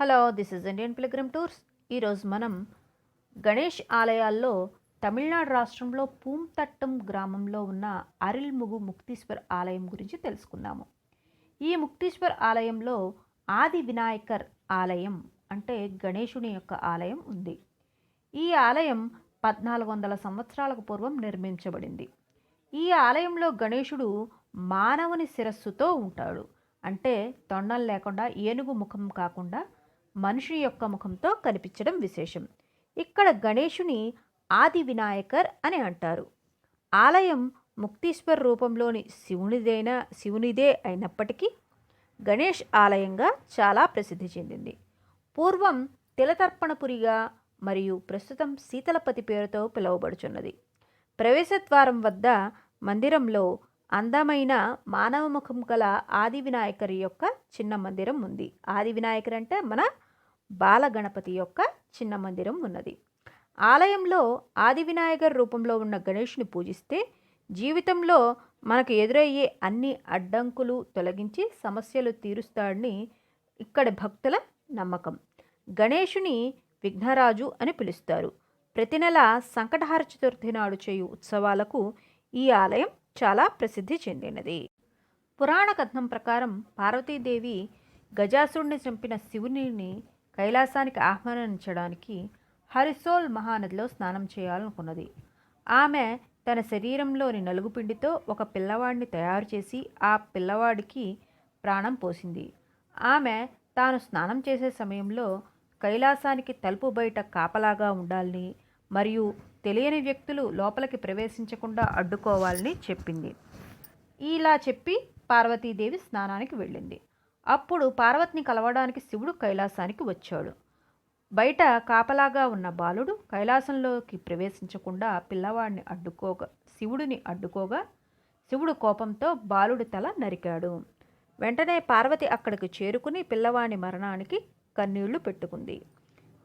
Hello this is Indian pilgrim tours ఈరోజు మనం గణేష్ ఆలయాల్లో తమిళనాడు రాష్ట్రంలో పూంతట్టం గ్రామంలో ఉన్న అరిల్ముగు ముక్తీశ్వర్ ఆలయం గురించి తెలుసుకుందాము. ఈ ముక్తీశ్వర్ ఆలయంలో ఆది వినాయకర్ ఆలయం అంటే గణేషుని యొక్క ఆలయం ఉంది. ఈ ఆలయం పద్నాలుగు వందల సంవత్సరాలకు పూర్వం నిర్మించబడింది. ఈ ఆలయంలో గణేశుడు మానవుని శిరస్సుతో ఉంటాడు. అంటే తొండం లేకుండా ఏనుగు ముఖం కాకుండా మనిషి యొక్క ముఖంతో కనిపించడం విశేషం. ఇక్కడ గణేషుని ఆది వినాయకర్ అని అంటారు. ఆలయం ముక్తీశ్వర్ రూపంలోని శివునిదైన శివునిదే అయినప్పటికీ గణేష్ ఆలయంగా చాలా ప్రసిద్ధి చెందింది. పూర్వం తిలతర్పణపురిగా మరియు ప్రస్తుతం శీతలపతి పేరుతో పిలువబడుచున్నది. ప్రవేశద్వారం వద్ద మందిరంలో అందమైన మానవ ముఖం గల ఆది వినాయకరి యొక్క చిన్న మందిరం ఉంది. ఆది వినాయకర్ అంటే మన బాలగణపతి యొక్క చిన్న మందిరం ఉన్నది. ఆలయంలో ఆది వినాయకర్ రూపంలో ఉన్న గణేష్ని పూజిస్తే జీవితంలో మనకు ఎదురయ్యే అన్ని అడ్డంకులు తొలగించి సమస్యలు తీరుస్తాడని ఇక్కడి భక్తుల నమ్మకం. గణేషుని విఘ్నరాజు అని పిలుస్తారు. ప్రతి నెల సంకటహార చతుర్థి నాడు చేయు ఉత్సవాలకు ఈ ఆలయం చాలా ప్రసిద్ధి చెందినది. పురాణ కథనం ప్రకారం పార్వతీదేవి గజాసుడిని చంపిన శివుని కైలాసానికి ఆహ్వానించడానికి హరిసోల్ మహానదిలో స్నానం చేయాలనుకున్నది. ఆమె తన శరీరంలోని నలుగుపిండితో ఒక పిల్లవాడిని తయారు చేసి ఆ పిల్లవాడికి ప్రాణం పోసింది. ఆమె తాను స్నానం చేసే సమయంలో కైలాసానికి తలుపు బయట కాపలాగా ఉండాలని మరియు తెలియని వ్యక్తులు లోపలికి ప్రవేశించకుండా అడ్డుకోవాలని చెప్పింది. ఇలా చెప్పి పార్వతీదేవి స్నానానికి వెళ్ళింది. అప్పుడు పార్వతిని కలవడానికి శివుడు కైలాసానికి వచ్చాడు. బయట కాపలాగా ఉన్న బాలుడు కైలాసంలోకి ప్రవేశించకుండా పిల్లవాడిని అడ్డుకోగా శివుడిని అడ్డుకోగా శివుడు కోపంతో బాలుడి తల నరికాడు. వెంటనే పార్వతి అక్కడికి చేరుకుని పిల్లవాడి మరణానికి కన్నీళ్ళు పెట్టుకుంది.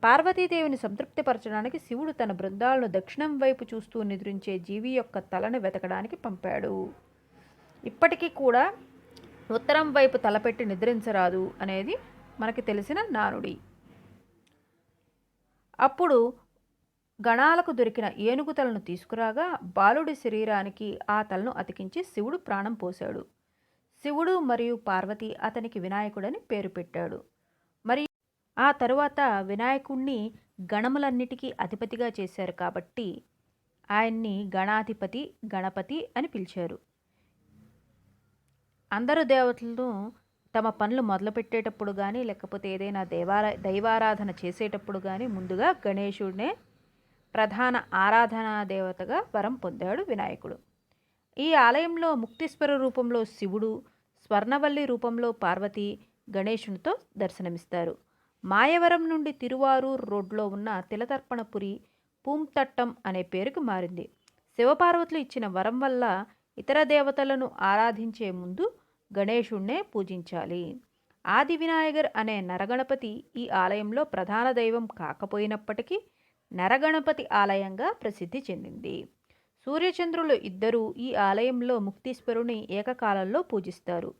పార్వతీదేవిని సంతృప్తిపరచడానికి శివుడు తన బృందాలను దక్షిణం వైపు చూస్తూ నిద్రించే జీవి యొక్క తలను వెతకడానికి పంపాడు. ఇప్పటికీ కూడా ఉత్తరం వైపు తలపెట్టి నిద్రించరాదు అనేది మనకి తెలిసిన నానుడి. అప్పుడు గణాలకు దొరికిన ఏనుగు తలను తీసుకురాగా బాలుడి శరీరానికి ఆ తలను అతికించి శివుడు ప్రాణం పోశాడు. శివుడు మరియు పార్వతి అతనికి వినాయకుడని పేరు పెట్టాడు. మరియు ఆ తరువాత వినాయకుణ్ణి గణములన్నిటికీ అధిపతిగా చేశారు కాబట్టి ఆయన్ని గణాధిపతి గణపతి అని పిలిచారు. అందరు దేవతలను తమ పనులు మొదలుపెట్టేటప్పుడు కానీ లేకపోతే ఏదైనా దేవారా దైవారాధన చేసేటప్పుడు కానీ ముందుగా గణేశుడినే ప్రధాన ఆరాధనా దేవతగా వరం పొందాడు వినాయకుడు. ఈ ఆలయంలో ముక్తీశ్వర రూపంలో శివుడు స్వర్ణవల్లి రూపంలో పార్వతి గణేశునితో దర్శనమిస్తారు. మాయవరం నుండి తిరువారూర్ రోడ్లో ఉన్న తిలతర్పణపురి పూంతట్టం అనే పేరుకు మారింది. శివపార్వతులు ఇచ్చిన వరం వల్ల ఇతర దేవతలను ఆరాధించే ముందు గణేశుణ్ణే పూజించాలి. ఆది వినాయగర్ అనే నరగణపతి ఈ ఆలయంలో ప్రధాన దైవం కాకపోయినప్పటికీ నరగణపతి ఆలయంగా ప్రసిద్ధి చెందింది. సూర్యచంద్రులు ఇద్దరూ ఈ ఆలయంలో ముక్తీశ్వరుని ఏకకాలంలో పూజిస్తారు.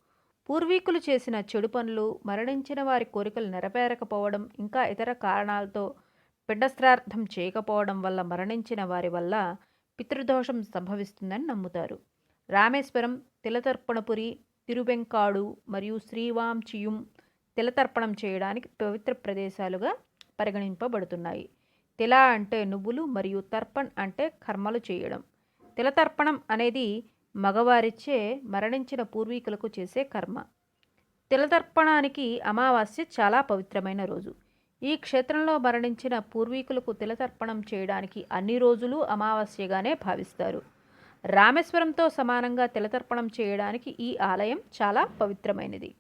పూర్వీకులు చేసిన చెడు పనులు మరణించిన వారి కోరికలు నెరవేరకపోవడం ఇంకా ఇతర కారణాలతో పిండస్త్రార్థం చేయకపోవడం వల్ల మరణించిన వారి వల్ల పితృదోషం సంభవిస్తుందని నమ్ముతారు. రామేశ్వరం తిలతర్పణపురి తిరువెంకాడు మరియు శ్రీవాంచియుం తిలతర్పణం చేయడానికి పవిత్ర ప్రదేశాలుగా పరిగణింపబడుతున్నాయి. తిల అంటే నువ్వులు మరియు తర్పణ్ అంటే కర్మలు చేయడం. తిలతర్పణం అనేది మగవారిచే మరణించిన పూర్వీకులకు చేసే కర్మ. తిలతర్పణానికి అమావాస్య చాలా పవిత్రమైన రోజు. ఈ క్షేత్రంలో మరణించిన పూర్వీకులకు తిలతర్పణం చేయడానికి అన్ని రోజులు అమావాస్యగానే భావిస్తారు. రామేశ్వరంతో సమానంగా తిలతర్పణం చేయడానికి ఈ ఆలయం చాలా పవిత్రమైనది.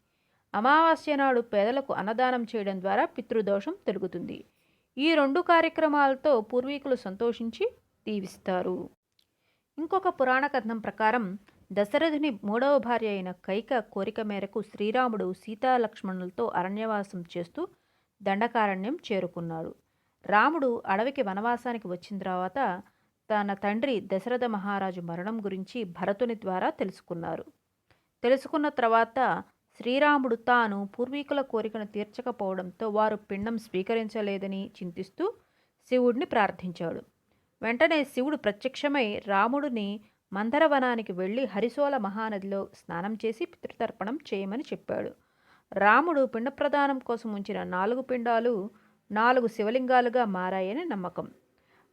అమావాస్య నాడు పేదలకు అన్నదానం చేయడం ద్వారా పితృదోషం తొలుగుతుంది ఈ రెండు కార్యక్రమాలతో పూర్వీకులు సంతోషించి దీవిస్తారు. ఇంకొక పురాణ కథనం ప్రకారం దశరథుని మూడవ భార్య అయిన కైక కోరిక మేరకు శ్రీరాముడు సీతాలక్ష్మణులతో అరణ్యవాసం చేస్తూ దండకారణ్యం చేరుకున్నాడు. రాముడు అడవికి వనవాసానికి వచ్చిన తర్వాత తన తండ్రి దశరథ మహారాజు మరణం గురించి భరతుని ద్వారా తెలుసుకున్నారు. తెలుసుకున్న తర్వాత శ్రీరాముడు తాను పూర్వీకుల కోరికను తీర్చకపోవడంతో వారు పిండం స్వీకరించలేదని చింతిస్తూ శివుడిని ప్రార్థించాడు. వెంటనే శివుడు ప్రత్యక్షమై రాముడిని మందరవనానికి వెళ్ళి హరిశోల మహానదిలో స్నానం చేసి పితృతర్పణం చేయమని చెప్పాడు. రాముడు పిండ ప్రదానం కోసం ఉంచిన నాలుగు పిండాలు నాలుగు శివలింగాలుగా మారాయని నమ్మకం.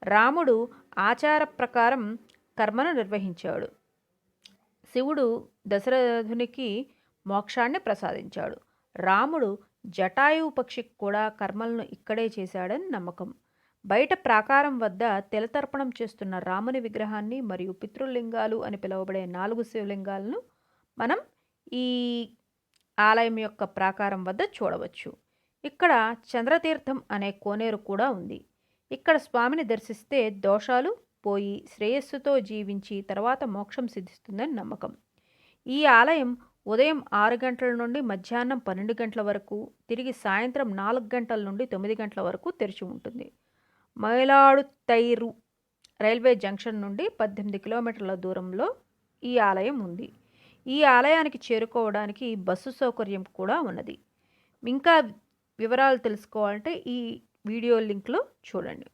రాముడు ఆచార ప్రకారం కర్మను నిర్వహించాడు. శివుడు దశరథునికి మోక్షాన్ని ప్రసాదించాడు. రాముడు జటాయువు పక్షికి కూడా కర్మలను ఇక్కడే చేశాడని నమ్మకం. బయట ప్రాకారం వద్ద తెలతర్పణం చేస్తున్న రాముని విగ్రహాన్ని మరియు పితృలింగాలు అని పిలువబడే నాలుగు శివలింగాలను మనం ఈ ఆలయం యొక్క ప్రాకారం వద్ద చూడవచ్చు. ఇక్కడ చంద్రతీర్థం అనే కోనేరు కూడా ఉంది. ఇక్కడ స్వామిని దర్శిస్తే దోషాలు పోయి శ్రేయస్సుతో జీవించి తర్వాత మోక్షం సిద్ధిస్తుందని నమ్మకం. ఈ ఆలయం ఉదయం ఆరు గంటల నుండి మధ్యాహ్నం పన్నెండు గంటల వరకు తిరిగి సాయంత్రం నాలుగు గంటల నుండి తొమ్మిది గంటల వరకు తెరిచి ఉంటుంది. మైలాడుతైరు రైల్వే జంక్షన్ నుండి పద్దెనిమిది కిలోమీటర్ల దూరంలో ఈ ఆలయం ఉంది. ఈ ఆలయానికి చేరుకోవడానికి బస్సు సౌకర్యం కూడా ఉన్నది. ఇంకా వివరాలు తెలుసుకోవాలంటే ఈ వీడియో లింక్లో చూడండి.